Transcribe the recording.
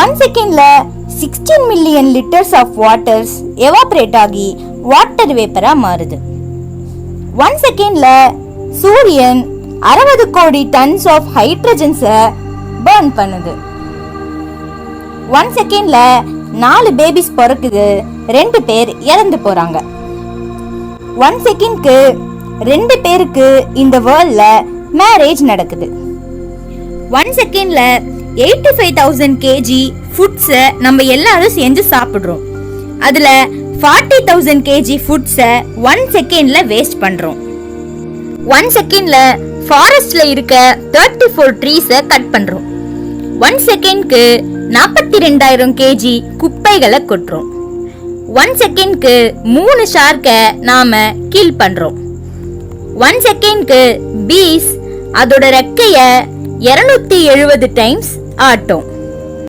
One செகண்ட்ல sixteen million litres of waters evaporate ஆகி water வேப்பரா மாறுது. ஒன் செகண்ட்ல சூரியன் அறுபது கோடி டன்ஸ் ஆஃப் ஹைட்ரஜன்ஸை பேர்ன் பண்ணுது. ஒன் செகண்ட்ல நாலு பேபிஸ் பிறக்குது ரெண்டு பேர் இறந்து போறாங்க. ஒன் செகண்ட்க்கு ரெண்டு பேருக்கு இந்த வேர்ல்ட்ல மேரேஜ் நடக்குது. ஒன் செகண்ட்ல எயிட்டி ஃபைவ் தௌசண்ட் கேஜி ஃபுட்ஸை நம்ம எல்லாரும் செஞ்சு சாப்பிட்றோம். அதில் ஃபார்ட்டி தௌசண்ட் கேஜி ஃபுட்ஸை ஒன் செகண்டில் வேஸ்ட் பண்ணுறோம் ஒன் செகண்டில் ஃபாரஸ்டில் இருக்க தேர்ட்டி ஃபோர் ட்ரீஸை கட் பண்ணுறோம் ஒன் செகண்ட்க்கு நாற்பத்தி ரெண்டாயிரம் கேஜி குப்பைகளை கொட்டுறோம். ஒன் செகண்ட்க்கு மூணு ஷார்க்கை நாம் கீழ் பண்ணுறோம் ஒன் செகண்ட்க்கு பீஸ் அதோட ரெக்கையை இரநூத்தி எழுபது டைம்ஸ் ஆட்டும்